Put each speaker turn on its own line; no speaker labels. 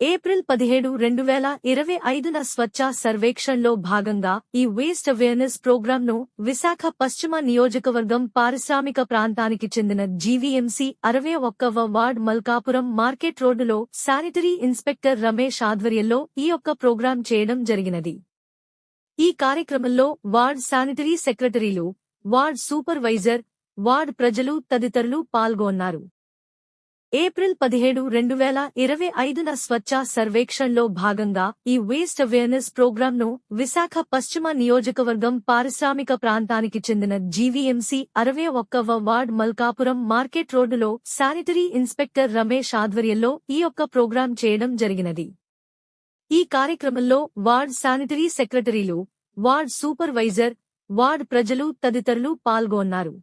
April పదిహేడు రెండు వేల ఇరవై ఐదున స్వచ్ఛ సర్వేక్షణలో భాగంగా ఈ వేస్ట్ అవేర్నెస్ ప్రోగ్రాంను విశాఖ పశ్చిమ నియోజకవర్గం పారిశ్రామిక ప్రాంతానికి చెందిన జీవీఎంసీ అరవై ఒక్కవ వార్డ్ మల్కాపురం మార్కెట్ రోడ్డులో శానిటరీ ఇన్స్పెక్టర్ రమేష్ ఆధ్వర్యంలో ఈ యొక్క ప్రోగ్రాం చేయడం జరిగినది. ఈ కార్యక్రమంలో వార్డ్ శానిటరీ సెక్రటరీలు వార్డ్ సూపర్వైజర్ వార్డ్ ప్రజలు తదితరులు పాల్గొన్నారు. ఏప్రిల్ పదిహేడు రెండు వేల ఇరవై ఐదున స్వచ్ఛ సర్వేక్షణలో భాగంగా ఈ వేస్ట్ అవేర్నెస్ ప్రోగ్రాంను విశాఖ పశ్చిమ నియోజకవర్గం పారిశ్రామిక ప్రాంతానికి చెందిన జీవీఎంసీ అరవై ఒక్కవ వార్డ్ మల్కాపురం మార్కెట్ రోడ్డులో శానిటరీ ఇన్స్పెక్టర్ రమేష్ ఆధ్వర్యంలో ఈ యొక్క ప్రోగ్రాం చేయడం జరిగినది. ఈ కార్యక్రమంలో వార్డ్ శానిటరీ సెక్రటరీలు వార్డ్ సూపర్వైజర్ వార్డ్ ప్రజలు తదితరులు పాల్గొన్నారు.